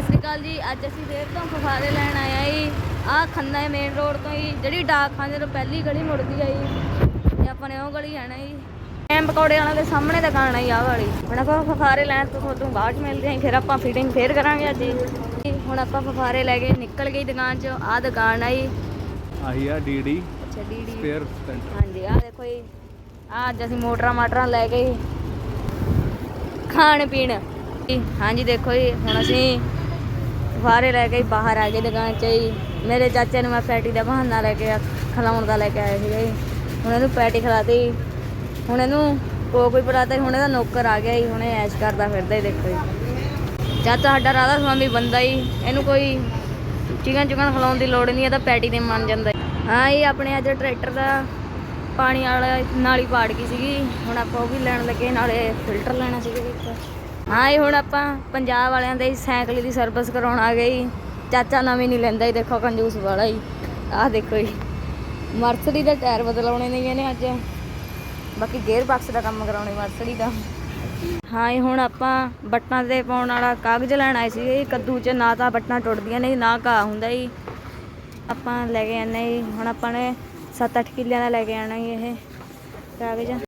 ਸਤਿ ਸ੍ਰੀ ਅਕਾਲ ਜੀ। ਅੱਜ ਅਸੀਂ ਫੇਰ ਤੋਂ ਫੁਫਾਰੇ ਲੈਣ ਆਏ ਆ ਜੀ। ਆਹ ਖੰਨਾ ਮੇਨ ਰੋਡ ਤੋਂ ਜੀ। ਜਿਹੜੀ ਡਾਕ ਖਾਨੇ ਤੋਂ ਪਹਿਲੀ ਗਲੀ ਮੁੜਦੀ ਆ ਜੀ ਤੇ ਆਪਾਂ ਨੇ ਉਹ ਗਲੀ ਜਾਣਾ ਜੀ। ਐਮ ਪਕੌੜੇ ਵਾਲਿਆਂ ਦੇ ਸਾਹਮਣੇ ਦੁਕਾਨ ਆ ਜੀ ਆਹ ਵਾਲੀ। ਹੁਣ ਆਪਾਂ ਫੁਫਾਰੇ ਲੈਣ ਤੋਂ ਤੁਹਾਨੂੰ ਬਾਅਦ ਮਿਲਦੇ ਆਂ ਫਿਰ ਆਪਾਂ ਫਿਟਿੰਗ ਫੇਰ ਕਰਾਂਗੇ ਅੱਜ ਜੀ। ਹੁਣ ਆਪਾਂ ਫੁਫਾਰੇ ਲੈ ਕੇ ਨਿਕਲ ਗਏ ਦੁਕਾਨ ਚ। ਆਹ ਦੁਕਾਨ ਆ ਜੀ। ਆਹੀ ਆ ਡੀਡੀ ਅੱਛਾ ਡੀਡੀ ਸਪੇਅਰ ਸੈਂਟਰ। ਹਾਂਜੀ ਆਹ ਦੇਖੋ ਜੀ। ਆਹ ਅੱਜ ਅਸੀਂ ਮੋਟਰਾਂ ਮਾਟਰਾਂ ਲੈ ਕੇ ਖਾਣ ਪੀਣ। ਹਾਂਜੀ ਦੇਖੋ ਜੀ। ਹੁਣ ਅਸੀਂ ਫੁਹਾਰੇ ਲੈ ਕੇ ਬਾਹਰ ਆ ਗਏ ਦੁਕਾਨ 'ਚ ਹੀ ਮੇਰੇ ਚਾਚੇ ਨੂੰ ਮੈਂ ਪੈਟੀ ਦਾ ਬਹਾਨਾ ਲੈ ਕੇ ਆ- ਖਿਲਾਉਣ ਦਾ ਲੈ ਕੇ ਆਇਆ ਸੀਗਾ। ਜੀ ਹੁਣ ਇਹਨੂੰ ਪੈਟੀ ਖਿਲਾਤੀ। ਹੁਣ ਇਹਨੂੰ ਕੋਕ ਕੋਈ ਪਿਲਾਤਾ ਜੀ, ਹੁਣ ਇਹਦਾ ਨੌਕਰ ਆ ਗਿਆ ਜੀ ਹੁਣ ਇਹ ਐਸ਼ ਕਰਦਾ ਫਿਰਦਾ ਹੀ ਦੇਖੋ ਜੀ। ਚਾਚਾ ਸਾਡਾ ਰਾਧਾ ਸਵਾਮੀ ਬੰਦਾ ਹੀ ਇਹਨੂੰ ਕੋਈ ਚਿਕਨ ਚਿਕਨ ਖਿਲਾਉਣ ਦੀ ਲੋੜ ਨਹੀਂ ਇਹ ਤਾਂ ਪੈਟੀ ਤੇ ਮੰਨ ਜਾਂਦਾ ਹਾਂ ਇਹ ਆਪਣੇ ਅੱਜ ਟਰੈਕਟਰ ਦਾ ਪਾਣੀ ਵਾਲਾ ਨਾਲੀ ਪਾੜ ਗਈ ਸੀਗੀ। ਹੁਣ ਆਪਾਂ ਉਹ ਵੀ ਲੈਣ ਲੱਗੇ ਨਾਲੇ ਫਿਲਟਰ ਲੈਣਾ ਸੀਗਾ ਇੱਕ ਹਾਂ, ਇਹ ਹੁਣ ਆਪਾਂ ਪੰਜਾਬ ਵਾਲਿਆਂ ਦੇ ਸਾਈਕਲ ਦੀ ਸਰਵਿਸ ਕਰਾਉਣ ਆ ਗਏ ਜੀ। ਚਾਚਾ ਨਵੀਂ ਨਹੀਂ ਲੈਂਦਾ ਜੀ, ਦੇਖੋ ਕੰਜੂਸ ਵਾਲਾ ਹੀ ਆਹ ਦੇਖੋ ਜੀ। ਮਰਸਡੀ ਦੇ ਟਾਇਰ ਬਦਲਾਉਣੇ ਨੇ ਇਹਨੇ ਅੱਜ। ਬਾਕੀ ਗੇਅਰ ਬਾਕਸ ਦਾ ਕੰਮ ਕਰਾਉਣੇ ਮਰਸਡੀ ਦਾ। ਹਾਂ, ਇਹ ਹੁਣ ਆਪਾਂ ਬਟਨਾਂ ਤੇ ਪਾਉਣ ਵਾਲਾ ਕਾਗਜ਼ ਲੈਣ ਆਏ ਸੀ ਜੀ। ਕੱਦੂ 'ਚ ਨਾ ਤਾਂ ਬਟਨਾਂ ਟੁੱਟਦੀਆਂ ਨੇ, ਨਾ ਘਾਹ ਹੁੰਦਾ ਜੀ। ਆਪਾਂ ਲੈ ਕੇ ਆਨੇ ਜੀ। ਹੁਣ ਆਪਾਂ ਨੇ 7-8 ਕਿੱਲਿਆਂ ਦਾ ਲੈ ਕੇ ਆਣਾ ਜੀ ਇਹ ਕਾਗਜ਼।